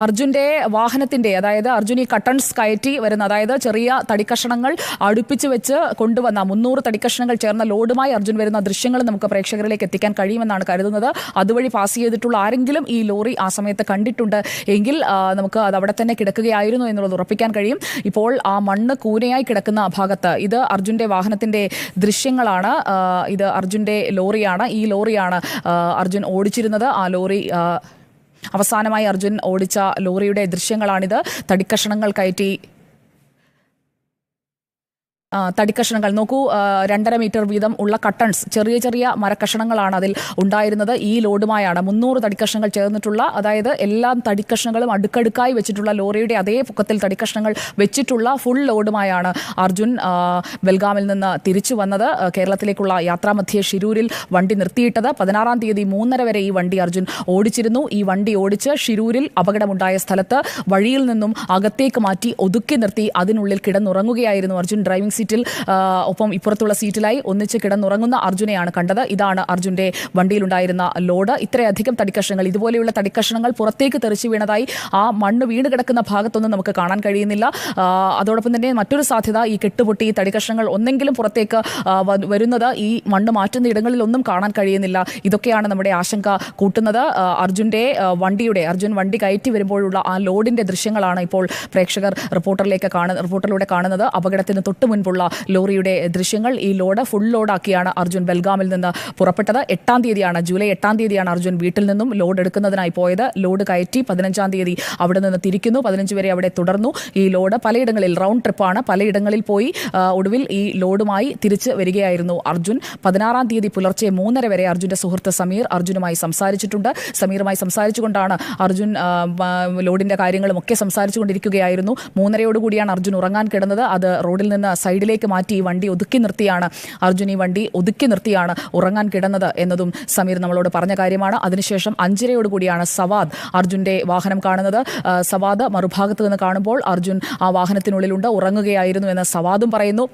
അർജുന്റെ വാഹനത്തിന്റെ അതായത് അർജുൻ ഈ കട്ടൺസ് കയറ്റി വരുന്ന അതായത് ചെറിയ തടിക്കഷണങ്ങൾ അടുപ്പിച്ച് വെച്ച് കൊണ്ടുവന്ന മുന്നൂറ് തടിക്കഷണങ്ങൾ ചേർന്ന ലോഡുമായി അർജുൻ വരുന്ന ദൃശ്യങ്ങൾ നമുക്ക് പ്രേക്ഷകരിലേക്ക് എത്തിക്കാൻ കഴിയുമെന്നാണ് കരുതുന്നത്. അതുവഴി പാസ് ചെയ്തിട്ടുള്ള ആരെങ്കിലും ഈ ലോറി ആ സമയത്ത് കണ്ടിട്ടുണ്ട് എങ്കിൽ നമുക്ക് അത് അവിടെ തന്നെ കിടക്കുകയായിരുന്നു എന്നുള്ളത് ഉറപ്പിക്കാൻ കഴിയും. ഇപ്പോൾ ആ മണ്ണ് കൂനയായി കിടക്കുന്ന ഭാഗത്ത് ഇത് അർജുന്റെ വാഹനത്തിന്റെ ദൃശ്യങ്ങളാണ്. ഇത് അർജുന്റെ ലോറിയാണ്. ഈ ലോറിയാണ് ആ, അർജുൻ ഓടിച്ചിരുന്നത്. ആ ലോറി ആ, അവസാനമായി അർജുൻ ഓടിച്ച ലോറിയുടെ ദൃശ്യങ്ങളാണിത്. തടിക്കഷണങ്ങൾ കയറ്റി തടിക്കഷണങ്ങൾ. നോക്കൂ രണ്ടര മീറ്റർ വീതം ഉള്ള കട്ടൺസ് ചെറിയ ചെറിയ മരക്കഷണങ്ങളാണ് അതിൽ ഉണ്ടായിരുന്നത്. ഈ ലോഡുമായാണ് മുന്നൂറ് തടിക്കഷണങ്ങൾ ചേർന്നിട്ടുള്ള അതായത് എല്ലാ തടിക്കഷണങ്ങളും അടുക്കടുക്കായി വെച്ചിട്ടുള്ള ലോറിയുടെ അതേ പൊക്കത്തിൽ തടിക്കഷണങ്ങൾ വെച്ചിട്ടുള്ള ഫുൾ ലോഡുമായാണ് അർജുൻ ബെൽഗാമിൽ നിന്ന് തിരിച്ചു വന്നത്. കേരളത്തിലേക്കുള്ള യാത്രാമധ്യേ ഷിരൂരിൽ വണ്ടി നിർത്തിയിട്ടത്. പതിനാറാം തീയതി മൂന്നര വരെ ഈ വണ്ടി അർജുൻ ഓടിച്ചിരുന്നു. ഈ വണ്ടി ഓടിച്ച് ഷിരൂരിൽ അപകടമുണ്ടായ സ്ഥലത്ത് വഴിയിൽ നിന്നും അകത്തേക്ക് മാറ്റി ഒതുക്കി നിർത്തി അതിനുള്ളിൽ കിടന്നുറങ്ങുകയായിരുന്നു അർജുൻ. ഡ്രൈവിംഗ് സീറ്റിൽ ഒപ്പം ഇപ്പുറത്തുള്ള സീറ്റിലായി ഒന്നിച്ച് കിടന്നുറങ്ങുന്ന അർജുനെയാണ് കണ്ടത്. ഇതാണ് അർജുന്റെ വണ്ടിയിലുണ്ടായിരുന്ന ലോഡ്. ഇത്രയധികം തടിക്കഷ്ണങ്ങൾ ഇതുപോലെയുള്ള തടിക്കഷ്ണങ്ങൾ പുറത്തേക്ക് തെറിച്ചു വീണതായി ആ മണ്ണ് വീണ് കിടക്കുന്ന ഭാഗത്തൊന്നും നമുക്ക് കാണാൻ കഴിയുന്നില്ല. അതോടൊപ്പം തന്നെ മറ്റൊരു സാധ്യത ഈ കെട്ടുപൊട്ടി ഈ തടിക്കഷ്ണങ്ങൾ ഒന്നെങ്കിലും പുറത്തേക്ക് വരുന്നത് ഈ മണ്ണ് മാറ്റുന്ന ഇടങ്ങളിലൊന്നും കാണാൻ കഴിയുന്നില്ല. ഇതൊക്കെയാണ് നമ്മുടെ ആശങ്ക കൂട്ടുന്നത്. അർജുന്റെ വണ്ടിയുടെ അർജുൻ വണ്ടി കയറ്റി വരുമ്പോഴുള്ള ആ ലോഡിന്റെ ദൃശ്യങ്ങളാണ് ഇപ്പോൾ പ്രേക്ഷകർ റിപ്പോർട്ടറിലേക്ക് കാണുന്ന റിപ്പോർട്ടറിലൂടെ കാണുന്നത്. അപകടത്തിന് തൊട്ട് മുൻപുള്ള ലോറിയുടെ ദൃശ്യങ്ങൾ ഈ ലോഡ് ഫുൾ ലോഡാക്കിയാണ് അർജുൻ ബൽഗാമിൽ നിന്ന് പുറപ്പെട്ടത്. എട്ടാം തീയതിയാണ് ജൂലൈ എട്ടാം തീയതിയാണ് അർജുൻ വീട്ടിൽ നിന്നും ലോഡ് എടുക്കുന്നതിനായി പോയത്. ലോഡ് കയറ്റി പതിനഞ്ചാം തീയതി അവിടെ നിന്ന് തിരിക്കുന്നു. പതിനഞ്ച് വരെ അവിടെ തുടർന്നു. ഈ ലോഡ് പലയിടങ്ങളിൽ റൗണ്ട് ട്രിപ്പാണ് പലയിടങ്ങളിൽ പോയി ഒടുവിൽ ഈ ലോഡുമായി തിരിച്ച് വരികയായിരുന്നു അർജുൻ. പതിനാറാം തീയതി പുലർച്ചെ മൂന്നര വരെ അർജുന്റെ സുഹൃത്ത് സമീർ അർജുനുമായി സംസാരിച്ചിട്ടുണ്ട്. സമീറുമായി സംസാരിച്ചുകൊണ്ടാണ് അർജുൻ ലോഡിന്റെ ആ, ലോഡിന്റെ കാര്യങ്ങളും ഒക്കെ സംസാരിച്ചുകൊണ്ടിരിക്കുകയായിരുന്നു. മൂന്നരയോടുകൂടിയാണ് അർജുൻ ഉറങ്ങാൻ കിടന്നത്. അത് റോഡിൽ നിന്ന് സൈഡിലേക്ക് മാറ്റി വണ്ടി ഒതുക്കി നിർത്തിയാണ്. അർജുൻ ഈ വണ്ടി ഒതുക്കി നിർത്തിയാണ് ഉറങ്ങാൻ കിടന്നത് എന്നതും സമീർ നമ്മളോട് പറഞ്ഞ കാര്യമാണ്. അതിനുശേഷം അഞ്ചരയോടുകൂടിയാണ് സവാദ് അർജുന്റെ വാഹനം കാണുന്നത്. സവാദ് മറുഭാഗത്ത് നിന്ന് കാണുമ്പോൾ അർജുൻ ആ വാഹനത്തിനുള്ളിലുണ്ട് ഉറങ്ങുകയായിരുന്നു എന്ന് സവാദും പറയുന്നു.